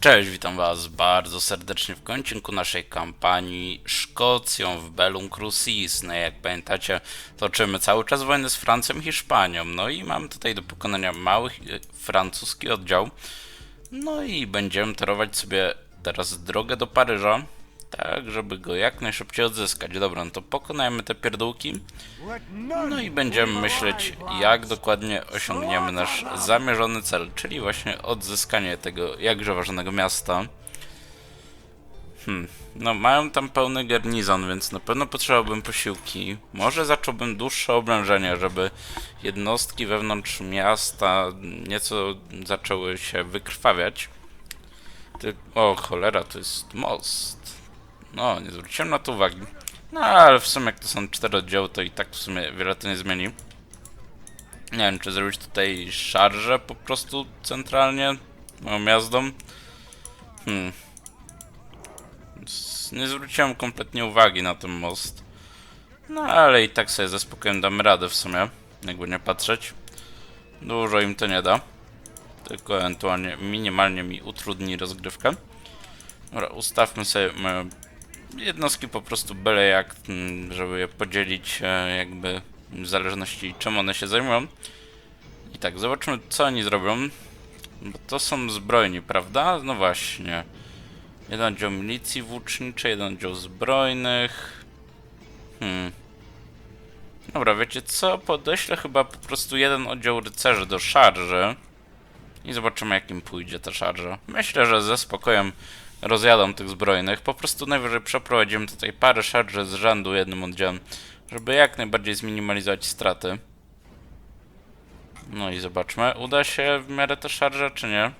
Cześć, witam Was bardzo serdecznie w końcinku naszej kampanii Szkocją w Bellum Crucis. No jak pamiętacie, toczymy cały czas wojnę z Francją i Hiszpanią. No i mamy tutaj do pokonania mały e, francuski oddział. No i będziemy torować sobie teraz drogę do Paryża, tak żeby go jak najszybciej odzyskać. Dobra, no to pokonajmy te pierdółki. No i będziemy myśleć, jak dokładnie osiągniemy nasz zamierzony cel, czyli właśnie odzyskanie tego jakże ważnego miasta. Hmm, no mają tam pełny garnizon, więc na pewno potrzebowałbym posiłki. Może zacząłbym dłuższe oblężenie, żeby jednostki wewnątrz miasta nieco zaczęły się wykrwawiać. Ty... O cholera, to jest most. No, nie zwróciłem na to uwagi. No, ale w sumie jak to są cztery oddziały, to i tak w sumie wiele to nie zmieni. Nie wiem, czy zrobić tutaj szarżę po prostu centralnie moją jazdą. Hmm. Nie zwróciłem kompletnie uwagi na ten most. No, ale i tak sobie ze spokojem damy radę w sumie, jakby nie patrzeć. Dużo im to nie da. Tylko ewentualnie minimalnie mi utrudni rozgrywkę. Dobra, ustawmy sobie moje jednostki po prostu byle jak, mm, żeby je podzielić e, jakby w zależności czym one się zajmują. I tak, zobaczmy co oni zrobią. Bo to są zbrojni, prawda? No właśnie. Jeden oddział milicji włóczniczej, jeden oddział zbrojnych. Hmm. Dobra, wiecie co? Podeślę chyba po prostu jeden oddział rycerzy do szarży. I zobaczymy jak im pójdzie ta szarża. Myślę, że ze spokojem rozjadą tych zbrojnych. Po prostu najwyżej przeprowadzimy tutaj parę szarży z rzędu jednym oddziałem, żeby jak najbardziej zminimalizować straty. No i zobaczmy, uda się w miarę ta szarża, czy nie?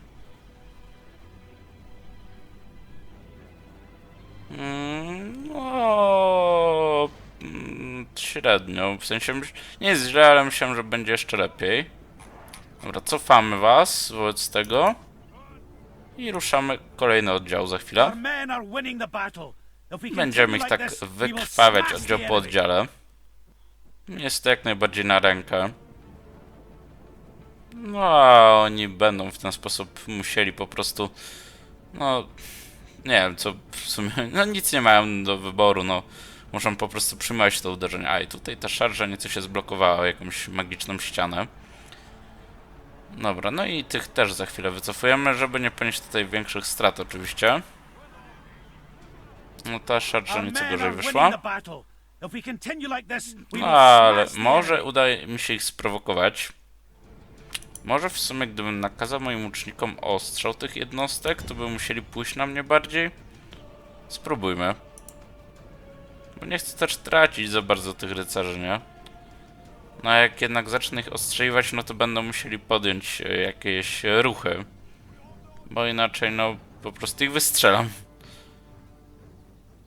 Mm, No, mm, średnio. W sensie nie jest źle, ale myślałem, że będzie jeszcze lepiej. Dobra, cofamy was wobec tego. I ruszamy kolejny oddział za chwilę. Będziemy ich tak wykrwawiać oddział po oddziale. Jest to jak najbardziej na rękę. No, a oni będą w ten sposób musieli po prostu. No, nie wiem, co w sumie. No, nic nie mają do wyboru, no. Muszą po prostu przyjmować to uderzenie. A i tutaj ta szarża nieco się zblokowała, o jakąś magiczną ścianę. Dobra, no i tych też za chwilę wycofujemy, żeby nie ponieść tutaj większych strat, oczywiście. No ta szarża nieco gorzej wyszła. ale może uda mi się ich sprowokować. Może w sumie gdybym nakazał moim łucznikom ostrzał tych jednostek, to by musieli pójść na mnie bardziej. Spróbujmy. Bo nie chcę też tracić za bardzo tych rycerzy, nie? No a jak jednak zacznę ich ostrzeliwać, no to będą musieli podjąć e, jakieś ruchy. Bo inaczej, no, po prostu ich wystrzelam.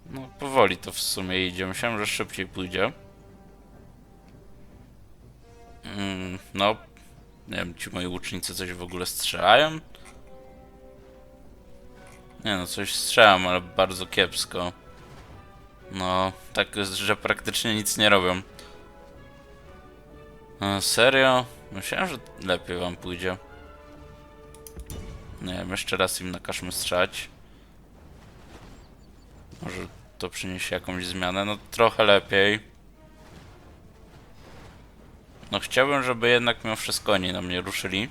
No, powoli to w sumie idzie. Myślałem, że szybciej pójdzie. Mm, no, nie wiem, ci moi łucznicy coś w ogóle strzelają? Nie no, coś strzelam, ale bardzo kiepsko. No, tak jest, że praktycznie nic nie robią. A, serio? Myślałem, że lepiej wam pójdzie. Nie wiem, jeszcze raz im nakażmy strzelać. Może to przyniesie jakąś zmianę. No trochę lepiej. No chciałbym, żeby jednak mimo wszystko oni na mnie ruszyli.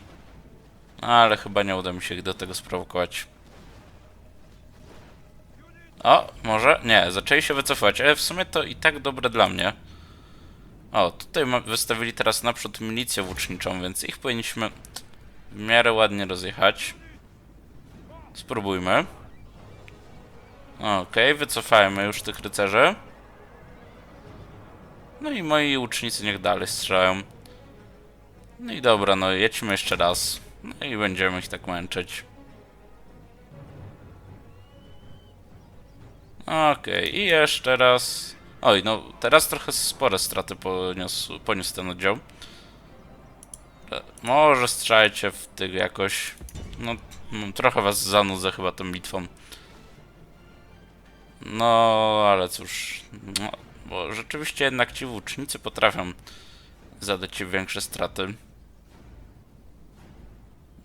Ale chyba nie uda mi się ich do tego sprowokować. O, może? Nie, zaczęli się wycofać, ale w sumie to i tak dobre dla mnie. O, tutaj wystawili teraz naprzód milicję włóczniczą, więc ich powinniśmy w miarę ładnie rozjechać. Spróbujmy. Okej, wycofajmy już tych rycerzy. No i moi łucznicy niech dalej strzelają. No i dobra, no jedźmy jeszcze raz. No i będziemy ich tak męczyć. Okej, i jeszcze raz. Oj, no teraz trochę spore straty poniósł, poniósł ten oddział. E, Może strzelajcie w tych jakoś. No, no, trochę was zanudzę chyba tą bitwą. No, ale cóż. No, bo rzeczywiście jednak ci włócznicy potrafią zadać ci większe straty.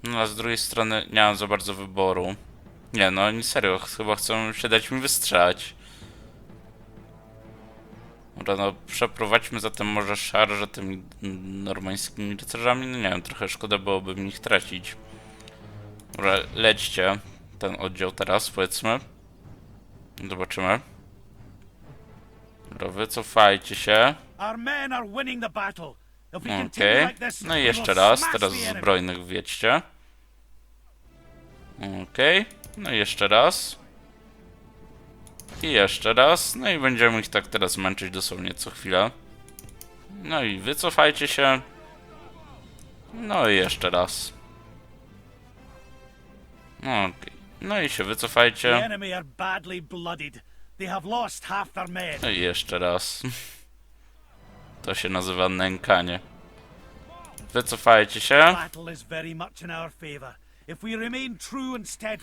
No a z drugiej strony nie mam za bardzo wyboru. Nie no, oni serio, chyba chcą się dać mi wystrzelać. Dobra, no przeprowadźmy zatem może szarże tymi normańskimi rycerzami. No nie wiem, trochę szkoda byłoby mi ich tracić. Dobra, lećcie ten oddział teraz, powiedzmy. Zobaczymy. Dobra, wycofajcie się. Okej. like this, No i jeszcze raz, teraz zbrojnych wiedźcie. Okej. No i jeszcze raz. I jeszcze raz. No i będziemy ich tak teraz męczyć dosłownie co chwilę. No i wycofajcie się. No i jeszcze raz. Okej. No i się wycofajcie. No i jeszcze raz. To się nazywa nękanie. Wycofajcie się.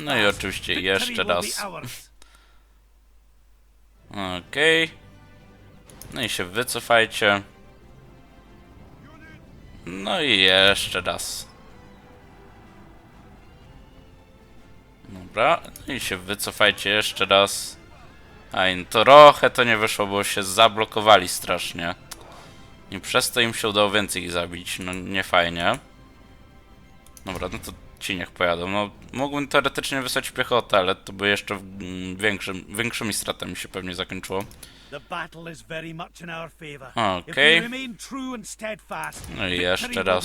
No i oczywiście jeszcze raz. Okej. No i się wycofajcie. No i jeszcze raz. Dobra, no i się wycofajcie jeszcze raz. Aj, no trochę to nie wyszło, bo się zablokowali strasznie. I przez to im się udało więcej ich zabić. No nie fajnie. Dobra, no to ci niech pojadą. No, mógłbym teoretycznie wysłać piechotę, ale to by jeszcze mm, większym, większymi stratami się pewnie zakończyło. Okej. steadfast, No i jeszcze raz.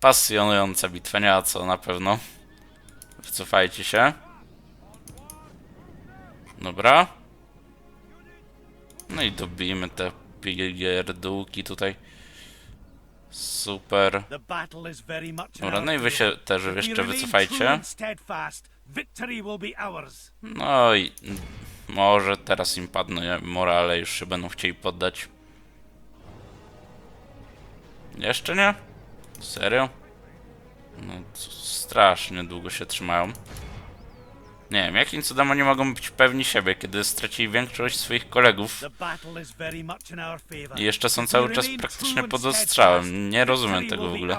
Pasjonująca bitwa, nie ma co, na pewno. Wycofajcie się. Dobra. No i dobijmy te pierdółki tutaj. Super. Dobra, no i wy się też jeszcze wycofajcie. No i może teraz im padną morale, już się będą chcieli poddać. Jeszcze nie? Serio? No strasznie długo się trzymają. Nie wiem, jakim cudem oni mogą być pewni siebie, kiedy stracili większość swoich kolegów i jeszcze są cały czas praktycznie pod ostrzałem. Nie rozumiem tego w ogóle.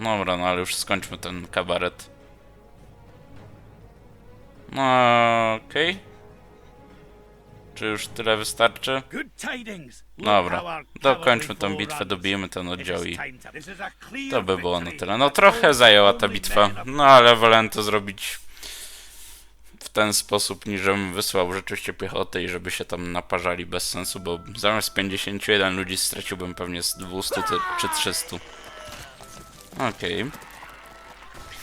Dobra, no ale już skończmy ten kabaret. No, okej. Czy już tyle wystarczy? Dobra, dokończmy tą bitwę, dobijemy ten oddział i to- by było na tyle. No trochę zajęła ta bitwa, no ale wolałem to zrobić w ten sposób, niż żebym wysłał rzeczywiście piechotę i żeby się tam naparzali bez sensu, bo zamiast 51 ludzi straciłbym pewnie z 200 ty- czy 300. Okej.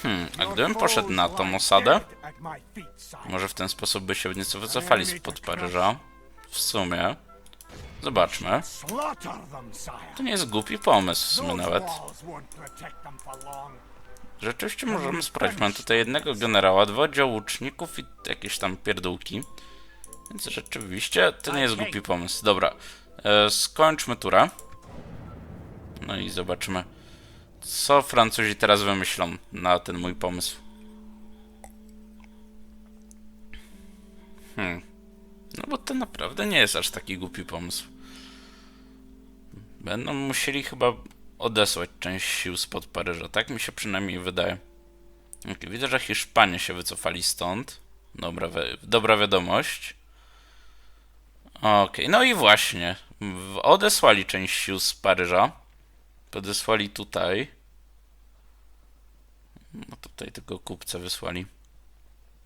Hmm, a gdybym poszedł na tą osadę, może w ten sposób by się nieco wycofali spod Paryża. W sumie. Zobaczmy. To nie jest głupi pomysł w sumie nawet. Rzeczywiście możemy sprawdzić. Mam tutaj jednego generała, dwa oddział łuczników i jakieś tam pierdółki. Więc rzeczywiście to nie jest głupi pomysł. Dobra, e, skończmy turę. No i zobaczymy, co Francuzi teraz wymyślą na ten mój pomysł. Hmm. No bo to naprawdę nie jest aż taki głupi pomysł. Będą musieli chyba odesłać część sił spod Paryża. Tak mi się przynajmniej wydaje. Widzę, że Hiszpanie się wycofali stąd. Dobra, wi- dobra wiadomość. Okej, no i właśnie. Odesłali część sił z Paryża. Podesłali tutaj. No tutaj tylko kupce wysłali.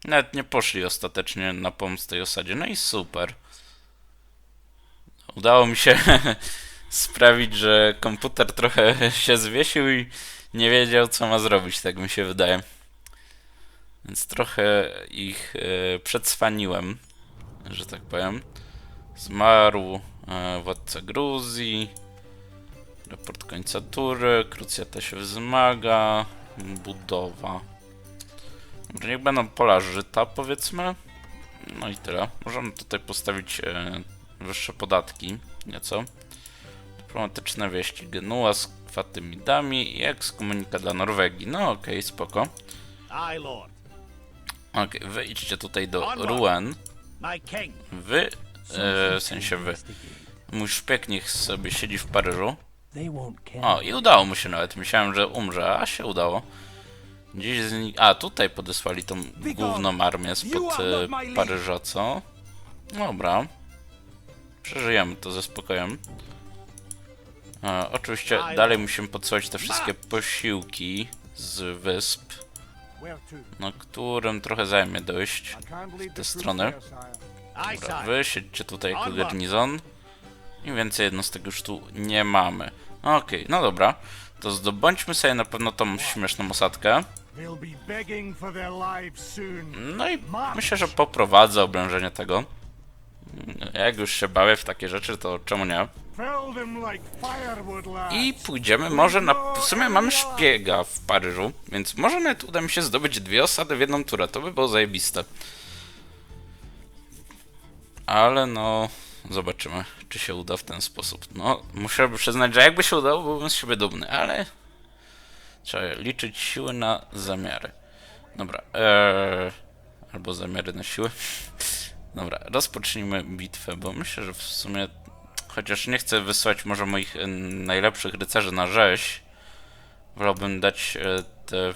Nawet nie poszli ostatecznie na pomoc tej osadzie. No i super. Udało mi się sprawić, że komputer trochę się zwiesił i nie wiedział, co ma zrobić, tak mi się wydaje. Więc trochę ich e, przedswaniłem, że tak powiem. Zmarł e, władca Gruzji. Raport końca tury. Krucjata się wzmaga. Budowa. Niech będą pola żyta, powiedzmy. No i tyle. Możemy tutaj postawić e, wyższe podatki, nieco. Dyplomatyczne wieści Genua z Fatymidami i ekskomunika dla Norwegii. No okej, spoko. Aye, lord. Okej, wy idźcie tutaj do Rouen. My king. Wy, e, w sensie wy. Mój szpieg niech sobie siedzi w Paryżu. O, i udało mu się nawet. Myślałem, że umrze, a się udało. Gdzieś z nich... A, tutaj podesłali tą główną armię spod e, Paryża, co? Dobra. Przeżyjemy to ze spokojem. E, oczywiście dalej musimy podsyłać te wszystkie posiłki z wysp, na którym trochę zajmie dojść. Leave te strony. Dobra, wy siedźcie tutaj jako garnizon. I więcej jednostek już tu nie mamy. Okej, no dobra. To zdobądźmy sobie na pewno tą śmieszną osadkę. No i myślę, że poprowadzę oblężenie tego. Jak już się bawię w takie rzeczy, to czemu nie? I pójdziemy może na... W sumie mamy szpiega w Paryżu, więc może nawet uda mi się zdobyć dwie osady w jedną turę. To by było zajebiste. Ale no... Zobaczymy, czy się uda w ten sposób. No, muszę przyznać, że jakby się udało, byłbym z siebie dumny, ale... Trzeba liczyć siły na zamiary. Dobra, eee... Albo zamiary na siły. Dobra, rozpocznijmy bitwę, bo myślę, że w sumie Chociaż nie chcę wysłać może moich e, najlepszych rycerzy na rzeź. Wolałbym dać e, te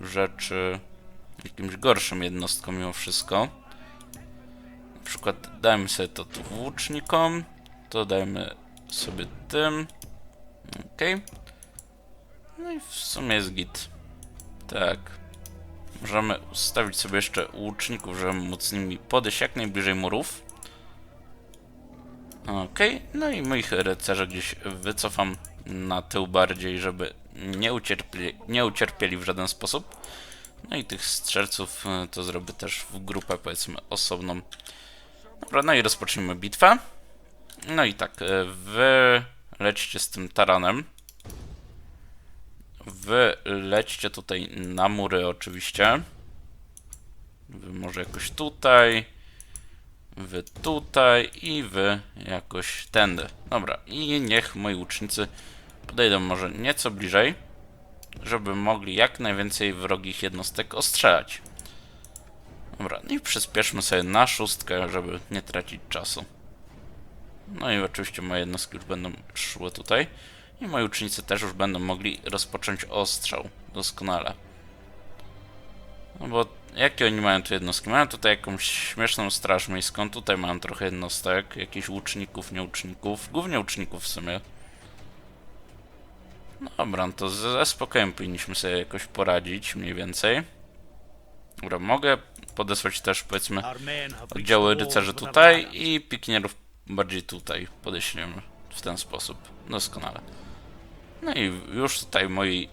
rzeczy jakimś gorszym jednostkom mimo wszystko. Na przykład dajmy sobie to tu włócznikom. To dajmy sobie tym. Okej. No i w sumie jest git. Tak. Możemy ustawić sobie jeszcze łuczników, żeby móc nimi podejść jak najbliżej murów. Okej, no i moich rycerzy gdzieś wycofam na tył bardziej, żeby nie ucierpieli, nie ucierpieli w żaden sposób. No i tych strzelców e, to zrobię też w grupę, powiedzmy, osobną. Dobra, no i rozpocznijmy bitwę. No i tak, e, wy lećcie z tym taranem. Wy lećcie tutaj na mury oczywiście. Wy może jakoś tutaj. Wy tutaj i wy jakoś tędy. Dobra, i niech moi łucznicy podejdą może nieco bliżej, żeby mogli jak najwięcej wrogich jednostek ostrzelać. Dobra, no i przyspieszmy sobie na szóstkę, żeby nie tracić czasu. No i oczywiście moje jednostki już będą szły tutaj. I moi ucznicy też już będą mogli rozpocząć ostrzał. Doskonale. No bo jakie oni mają tu jednostki? Mają tutaj jakąś śmieszną straż miejską, tutaj mają trochę jednostek, jakichś łuczników, nieuczników, głównie łuczników w sumie. No Dobra, no to ze spokojem powinniśmy sobie jakoś poradzić, mniej więcej. Dobra, mogę podesłać też powiedzmy oddziały rycerzy tutaj i pikinierów bardziej tutaj podeślemy w ten sposób. Doskonale. No i już tutaj moi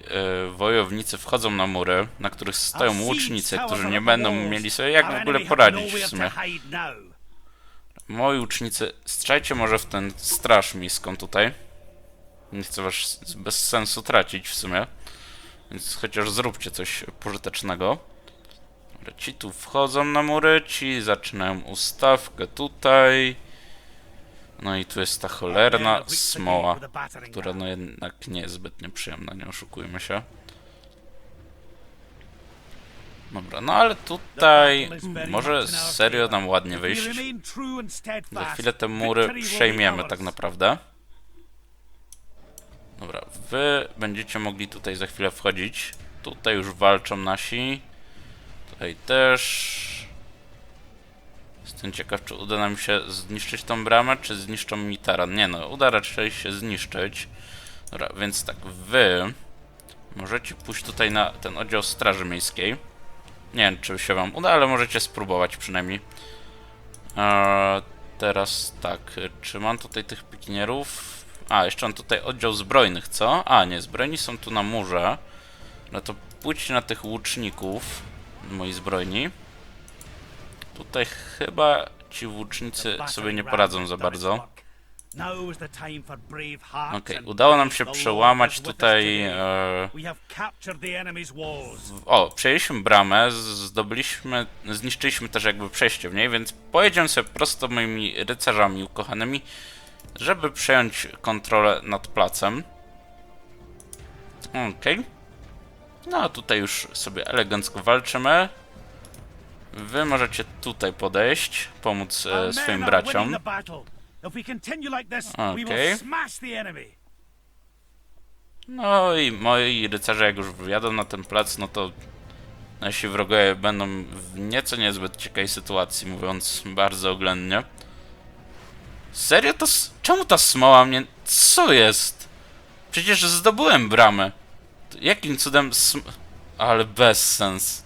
e, wojownicy wchodzą na mury, na których stoją łucznicy, którzy nie będą mieli sobie jak w ogóle poradzić w sumie. Moi łucznicy, strzelcie może w ten straż miejską tutaj. Nie chcę was bez sensu tracić w sumie. Więc chociaż zróbcie coś pożytecznego. Ci tu wchodzą na mury, ci zaczynają ustawkę tutaj. No i tu jest ta cholerna smoła, która no jednak nie jest zbytnio przyjemna, nie oszukujmy się. Dobra, no ale tutaj może serio nam ładnie wyjść. Za chwilę te mury przejmiemy tak naprawdę. Dobra, wy będziecie mogli tutaj za chwilę wchodzić. Tutaj już walczą nasi. Tutaj też. Jestem ciekaw, czy uda nam się zniszczyć tą bramę, czy zniszczą mi taran. Nie no, uda raczej się zniszczyć. Dobra, więc tak, wy możecie pójść tutaj na ten oddział Straży Miejskiej. Nie wiem, czy się wam uda, ale możecie spróbować przynajmniej. Eee, teraz tak, czy mam tutaj tych pikinierów? A, jeszcze mam tutaj oddział zbrojnych, co? A, nie, zbrojni są tu na murze. No to pójdźcie na tych łuczników, moi zbrojni. Tutaj chyba ci łucznicy sobie nie poradzą za bardzo. Okej, and udało nam się przełamać tutaj... E. O, przejęliśmy bramę, zdobyliśmy, zniszczyliśmy też jakby przejście w niej, więc pojedziemy sobie prosto moimi rycerzami ukochanymi, żeby przejąć kontrolę nad placem. Okej. No a tutaj już sobie elegancko walczymy. Wy możecie tutaj podejść, pomóc e, swoim braciom. enemy. No i moi rycerze jak już wyjadą na ten plac, no to nasi wrogowie będą w nieco niezbyt ciekawej sytuacji, mówiąc bardzo oględnie. Serio to... Czemu ta smoła mnie... Co jest? Przecież zdobyłem bramę. Jakim cudem sm... Ale bez sens.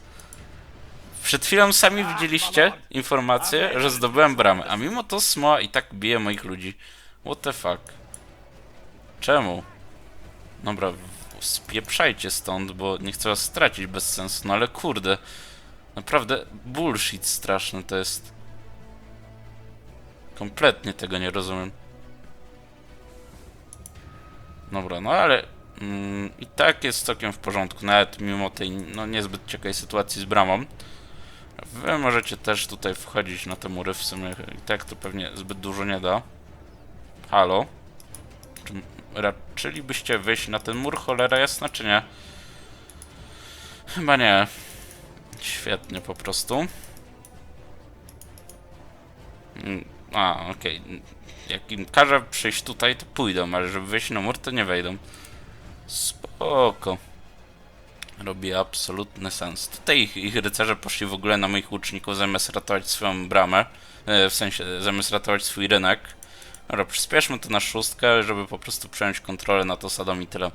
Przed chwilą sami widzieliście informację, że zdobyłem bramę, a mimo to smoła i tak bije moich ludzi. What the fuck? Czemu? Dobra, spieprzajcie stąd, bo nie chcę was stracić bez sensu, no ale kurde. Naprawdę bullshit straszny to jest. Kompletnie tego nie rozumiem. Dobra, no ale mm, i tak jest całkiem w porządku, nawet mimo tej no, niezbyt ciekawej sytuacji z bramą. Wy możecie też tutaj wchodzić na te mury w sumie i tak to pewnie zbyt dużo nie da. Halo? Czy raczylibyście wyjść na ten mur, cholera jasna, czy nie? Chyba nie. Świetnie po prostu. Mm, A, okej. Jak im każę przyjść tutaj, to pójdą, ale żeby wejść na mur, to nie wejdą. Spoko. Robi absolutny sens. Tutaj ich, ich rycerze poszli w ogóle na moich łuczników zamiast ratować swoją bramę. E, w sensie, zamiast ratować swój rynek. Dobra, przyspieszmy to na szóstkę, żeby po prostu przejąć kontrolę nad osadą i tyle.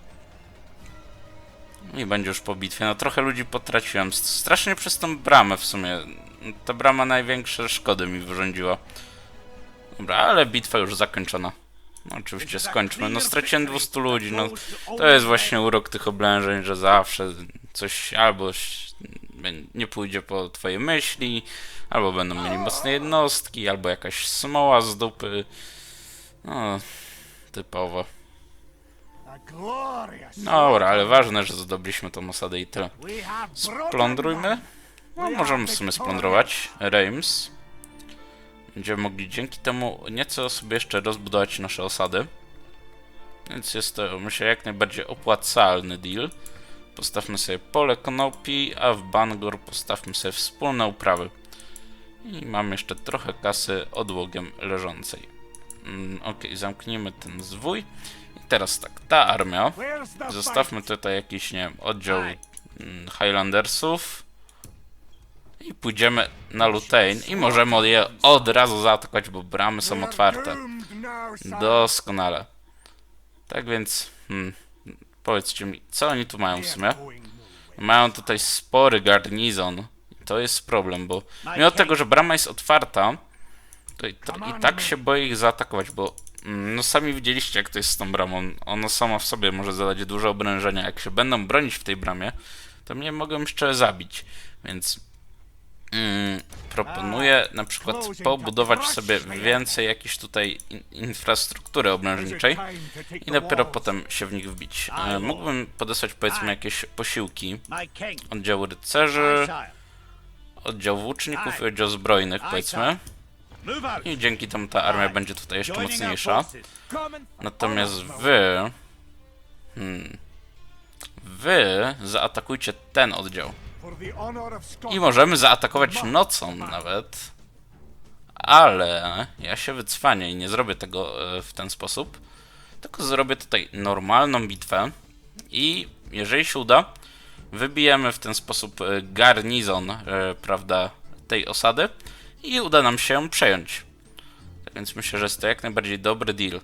I będzie już po bitwie. No trochę ludzi potraciłem. Strasznie przez tą bramę w sumie. Ta brama największe szkody mi wyrządziła. Dobra, ale bitwa już zakończona. No, oczywiście skończmy. No straciłem 200 ludzi, no to jest właśnie urok tych oblężeń, że zawsze coś albo nie pójdzie po twojej myśli, albo będą mieli mocne jednostki, albo jakaś smoła z dupy. No, typowo. Glorious. Dobra, ale ważne, że zdobyliśmy tą osadę i tyle. Splądrujmy. No, możemy w sumie splądrować Reims. Będziemy mogli dzięki temu nieco sobie jeszcze rozbudować nasze osady. Więc jest to, myślę, jak najbardziej opłacalny deal. Postawmy sobie pole konopi, a w Bangor postawmy sobie wspólne uprawy. I mamy jeszcze trochę kasy odłogiem leżącej. Mm, ok, zamknijmy ten zwój. I teraz tak, ta armia. Zostawmy tutaj jakiś, nie wiem, oddział mm, Highlandersów. I pójdziemy na Lutein i możemy je od razu zaatakować, bo bramy są otwarte. Doskonale. Tak więc, hmm, powiedzcie mi, co oni tu mają w sumie? Mają tutaj spory garnizon. To jest problem, bo mimo tego, że brama jest otwarta, to i, to, i tak się boję ich zaatakować, bo mm, no sami widzieliście jak to jest z tą bramą. Ona sama w sobie może zadać duże obrężenia. Jak się będą bronić w tej bramie, to mnie mogą jeszcze zabić. Więc mm, proponuję na przykład pobudować sobie więcej jakiejś tutaj in, infrastruktury obrężniczej. I dopiero potem się w nich wbić. E, mógłbym podesłać powiedzmy jakieś posiłki oddziału rycerzy, oddział włóczników i oddział zbrojnych powiedzmy. I dzięki temu ta armia będzie tutaj jeszcze mocniejsza. Natomiast wy... Hmm, wy zaatakujcie ten oddział. I możemy zaatakować nocą nawet. Ale ja się wycwanię i nie zrobię tego e, w ten sposób. Tylko zrobię tutaj normalną bitwę. I jeżeli się uda, wybijemy w ten sposób e, garnizon, e, prawda, tej osady. I uda nam się ją przejąć. Tak więc myślę, że jest to jak najbardziej dobry deal.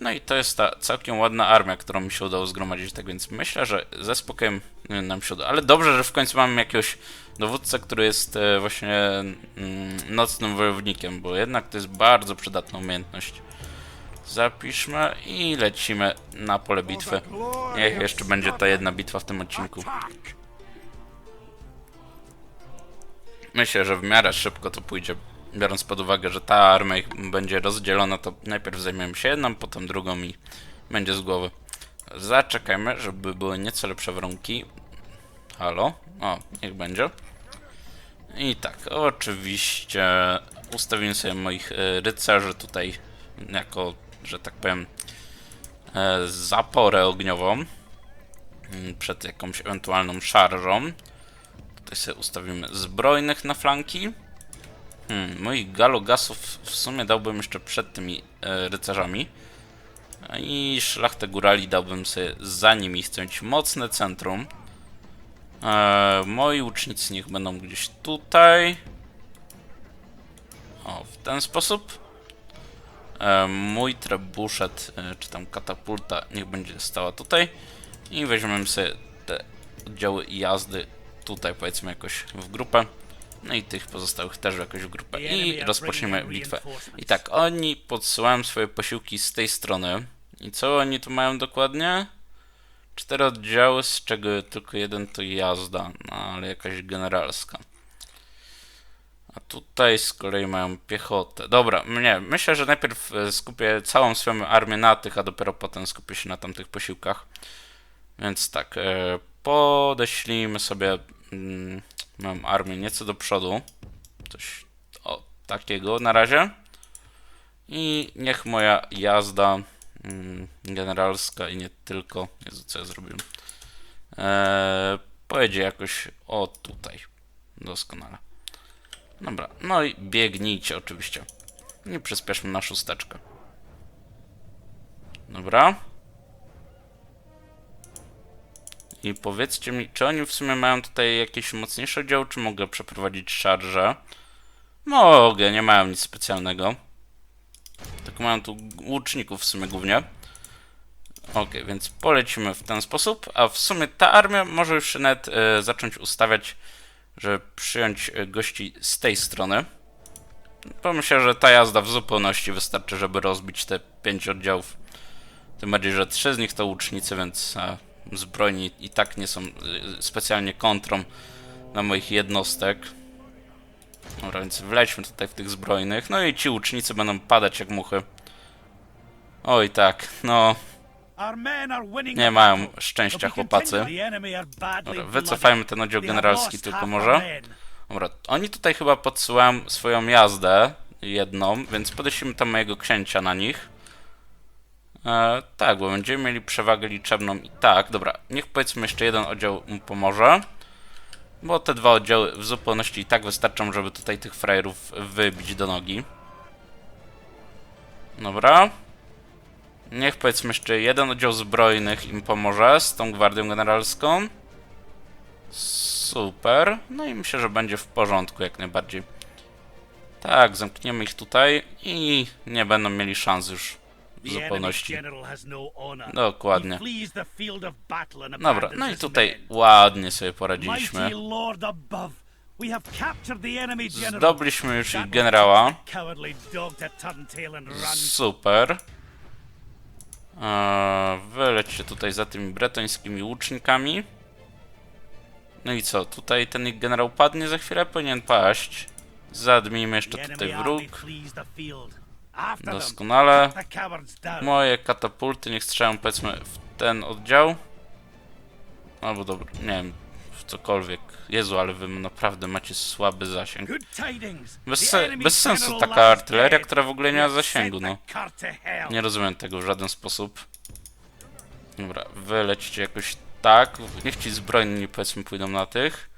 No i to jest ta całkiem ładna armia, którą mi się udało zgromadzić, tak więc myślę, że ze spokojem y, nam się uda. Ale dobrze, że w końcu mamy jakiegoś dowódcę, który jest e, właśnie mm, nocnym wojownikiem, bo jednak to jest bardzo przydatna umiejętność. Zapiszmy i lecimy na pole bitwy. Niech jeszcze będzie ta jedna bitwa w tym odcinku. Myślę, że w miarę szybko to pójdzie, biorąc pod uwagę, że ta armia będzie rozdzielona, to najpierw zajmiemy się jedną, potem drugą i będzie z głowy. Zaczekajmy, żeby były nieco lepsze warunki. Halo? O, niech będzie. I tak, oczywiście ustawimy sobie moich e, rycerzy tutaj jako, że tak powiem, e, zaporę ogniową przed jakąś ewentualną szarżą. Tutaj sobie ustawimy zbrojnych na flanki. Hmm, moich galogasów w sumie dałbym jeszcze przed tymi e, rycerzami. I szlachtę górali dałbym sobie za nimi. Chcę mieć mocne centrum. E, moi łucznicy niech będą gdzieś tutaj. O, w ten sposób. E, mój trebuszet, e, czy tam katapulta, niech będzie stała tutaj. I weźmiemy sobie te oddziały jazdy tutaj, powiedzmy, jakoś w grupę. No i tych pozostałych też jakoś w grupę. I rozpoczniemy bitwę. I tak, oni podsyłają swoje posiłki z tej strony. I co oni tu mają dokładnie? Cztery oddziały, z czego tylko jeden to jazda, no ale jakaś generalska. A tutaj z kolei mają piechotę. Dobra, nie, myślę, że najpierw e, skupię całą swoją armię na tych, a dopiero potem skupię się na tamtych posiłkach. Więc tak, e, podeślijmy sobie moją armię nieco do przodu. Coś o takiego na razie. I niech moja jazda mm, generalska i nie tylko. Jezu, co ja zrobiłem? Eee, pojedzie jakoś o tutaj. Doskonale. Dobra, no i biegnijcie oczywiście. I przyspieszmy na szósteczkę. Dobra. I powiedzcie mi, czy oni w sumie mają tutaj jakieś mocniejsze oddziały, czy mogę przeprowadzić szarże? Mogę, nie mają nic specjalnego. Tylko mają tu łuczników w sumie głównie. Ok, więc polecimy w ten sposób, a w sumie ta armia może już nawet e, zacząć ustawiać, żeby przyjąć e, gości z tej strony. Bo myślę, że ta jazda w zupełności wystarczy, żeby rozbić te pięć oddziałów. Tym bardziej, że trzy z nich to łucznicy, więc e, zbrojni i tak nie są e, specjalnie kontrą na moich jednostek. Dobra, więc wlećmy tutaj w tych zbrojnych. No i ci łucznicy będą padać jak muchy. Oj tak, no nie mają szczęścia chłopacy. Dobra, wycofajmy ten oddział generalski tylko może. Dobra, oni tutaj chyba podsyłają swoją jazdę, jedną, więc podeślimy tam mojego księcia na nich. E, tak, bo będziemy mieli przewagę liczebną i tak. Dobra, niech powiedzmy jeszcze jeden oddział mu pomoże. Bo te dwa oddziały w zupełności i tak wystarczą, żeby tutaj tych frajerów wybić do nogi. Dobra. Niech powiedzmy jeszcze jeden oddział zbrojnych im pomoże z tą gwardią generalską. Super. No i myślę, że będzie w porządku jak najbardziej. Tak, zamkniemy ich tutaj i nie będą mieli szans już w zupełności. no. Dokładnie. Dobra, no i tutaj ładnie sobie poradziliśmy. Zdobyliśmy już ich generała. Super. Eee, wylećcie tutaj za tymi bretońskimi łucznikami. No i co, tutaj ten ich generał padnie za chwilę? Powinien paść. Zadmijmy jeszcze tutaj wróg. Doskonale. Moje katapulty niech strzelają powiedzmy w ten oddział. Albo dobra, nie wiem, w cokolwiek. Jezu, ale wy naprawdę macie słaby zasięg. Bez, se, bez sensu taka artyleria, która w ogóle nie ma zasięgu, no. Nie rozumiem tego w żaden sposób. Dobra, wylećcie jakoś tak. Niech ci zbrojni powiedzmy pójdą na tych.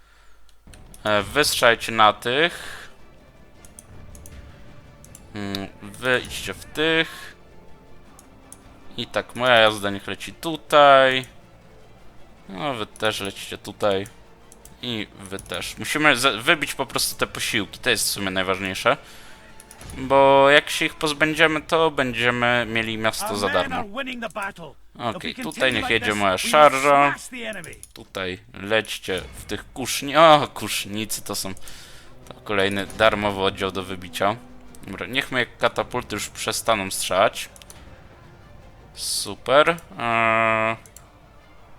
E, Wystrzelajcie na tych. Mm, Wy idźcie w tych. I tak, moja jazda niech leci tutaj. No, wy też lecicie tutaj. I wy też. Musimy wybić po prostu te posiłki. To jest w sumie najważniejsze. Bo jak się ich pozbędziemy, to będziemy mieli miasto za darmo. Okej, we tutaj niech jedzie moja szarża. Tutaj lećcie w tych kuszni. O, kusznicy to są to kolejny darmowy oddział do wybicia. Dobra, niech moje katapulty już przestaną strzelać. Super. Eee,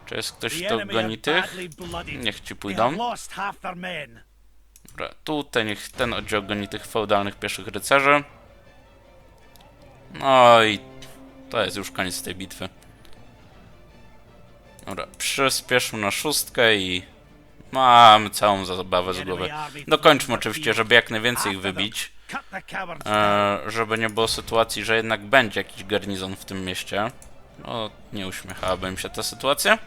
czy jest ktoś, kto goni tych? Niech ci pójdą. Dobra, tutaj niech ten oddział goni tych feudalnych pieszych rycerzy. No i to jest już koniec tej bitwy. Dobra, przyspieszmy na szóstkę i mamy całą zabawę z głowy. Dokończmy oczywiście, żeby jak najwięcej ich wybić. E, żeby nie było sytuacji, że jednak będzie jakiś garnizon w tym mieście. No, nie uśmiechałaby mi się ta sytuacja.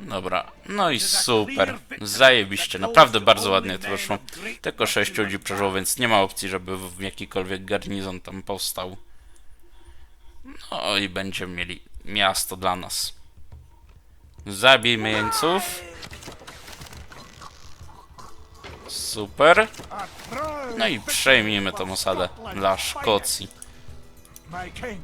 Dobra, no i super. Zajebiście, naprawdę bardzo ładnie to wyszło. Tylko 6 ludzi przeżyło, więc nie ma opcji, żeby w jakikolwiek garnizon tam powstał. No i będziemy mieli miasto dla nas. Zabijmy jeńców. Super. No i przejmijmy tą osadę dla Szkocji.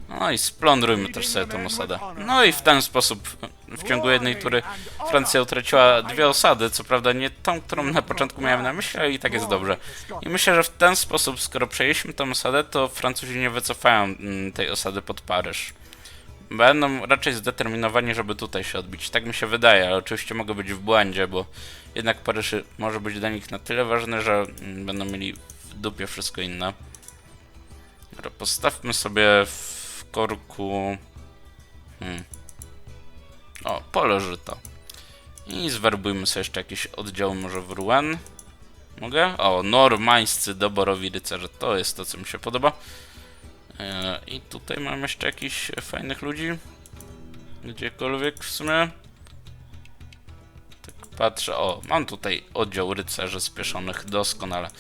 No i splądrujmy też sobie tą osadę. No i w ten sposób w ciągu jednej tury Francja utraciła dwie osady, co prawda nie tą, którą na początku miałem na myśli, ale i tak jest dobrze. I myślę, że w ten sposób, skoro przejęliśmy tą osadę, to Francuzi nie wycofają mm, tej osady pod Paryż. Będą raczej zdeterminowani, żeby tutaj się odbić. Tak mi się wydaje, ale oczywiście mogę być w błędzie, bo jednak Paryż może być dla nich na tyle ważny, że mm, będą mieli w dupie wszystko inne. Dobra, postawmy sobie w korku. Hmm. O, pole żyta. I zwerbujmy sobie jeszcze jakiś oddział może w Rouen. Mogę? O, normańscy doborowi rycerze. To jest to, co mi się podoba. E, I tutaj mam jeszcze jakichś fajnych ludzi. Gdziekolwiek w sumie. Patrzę. O, mam tutaj oddział rycerzy spieszonych doskonale.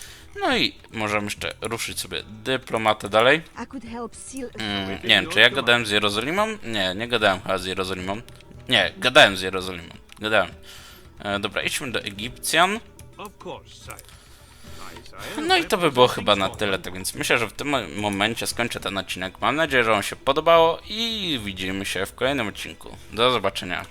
No i możemy jeszcze ruszyć sobie dyplomatę dalej. Mm, nie wiem, czy ja gadałem z Jerozolimą? Nie, nie gadałem chyba z Jerozolimą. Nie, gadałem z Jerozolimą. Gadałem. E, dobra, idźmy do Egipcjan. No i to by było chyba na tyle, tak więc myślę, że w tym mo- momencie skończę ten odcinek. Mam nadzieję, że on się podobało i widzimy się w kolejnym odcinku. Do zobaczenia. Cześć.